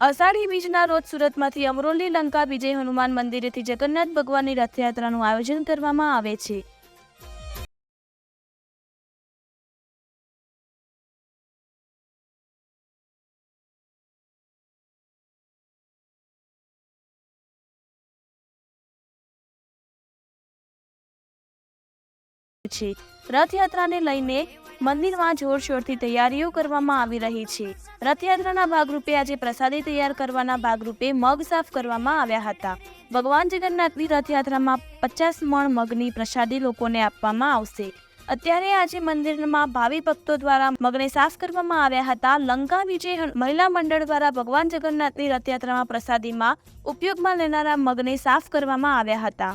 અષાઢી બીજના રોજ સુરતમાંથી અમરોલી લંકા વિજય હનુમાન મંદિરેથી જગન્નાથ ભગવાનની રથયાત્રાનું આયોજન કરવામાં આવે છે. રથયાત્રાને લઈને મંદિરમાં જોરશોરથી તૈયારીઓ કરવામાં આવી રહી છે. રથયાત્રાના ભાગરૂપે આજે પ્રસાદી તૈયાર કરવાના ભાગરૂપે મગ સાફ કરવામાં આવ્યા હતા. ભગવાન જગન્નાથની રથયાત્રામાં પચાસ મણ મગની પ્રસાદી લોકોને આપવામાં આવશે. અત્યારે આજે મંદિરમાં ભાવિ ભક્તો દ્વારા મગને સાફ કરવામાં આવ્યા હતા. લંકા વિજય મહિલા મંડળ દ્વારા ભગવાન જગન્નાથની રથયાત્રામાં પ્રસાદીમાં ઉપયોગમાં લેનારા મગને સાફ કરવામાં આવ્યા હતા.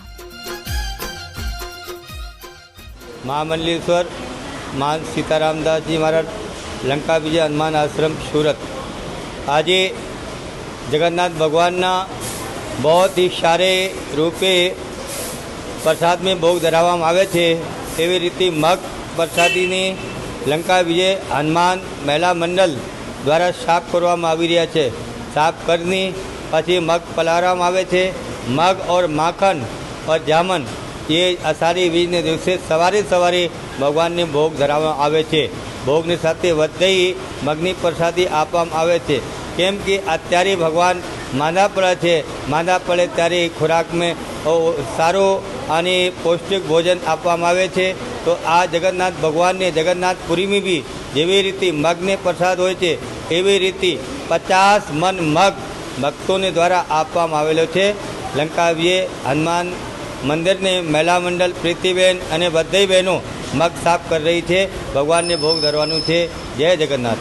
મહામંડલેશ્વર માન સીતારામદાસજી મહારાજ, લંકા વિજય હનુમાન આશ્રમ, સુરત. આજે જગન્નાથ ભગવાનના बहुत ही સારે રૂપે પ્રસાદ મેં ભોગ ધરાવવામાં આવે છે. એવી રીતે મગ પ્રસાદીની લંકા વિજય હનુમાન મહિલા મંડળ દ્વારા સાફ કરવામાં આવી રહ્યા છે. સાફ કરીને પછી મગ પલાળવામાં આવે છે. મગ ઓર માખણ ઓર જામન એ અષાઢી બીજને દિવસે સવારે સવારે ભગવાનને ભોગ ધરાવવામાં આવે છે. ભોગની સાથે વધઈ મગની પ્રસાદી આપવામાં આવે છે. કેમ કે અત્યારે ભગવાન માંદા પડે છે. માંદા પડે ત્યારે ખોરાકમાં સારો અને પૌષ્ટિક ભોજન આપવામાં આવે છે. તો આ જગન્નાથ ભગવાનને જગન્નાથપુરીમાં બી જેવી રીતે મગને પ્રસાદ હોય છે, એવી રીતે પચાસ મન મગ ભક્તોને દ્વારા આપવામાં આવેલો છે. લંકાવીએ હનુમાન મંદિરને મહિલા મંડળ, પ્રીતિબેન અને બધી બહેનો મગ સાફ કરી રહી છે. ભગવાનને ભોગ ધરવાનું છે. જય જગન્નાથ.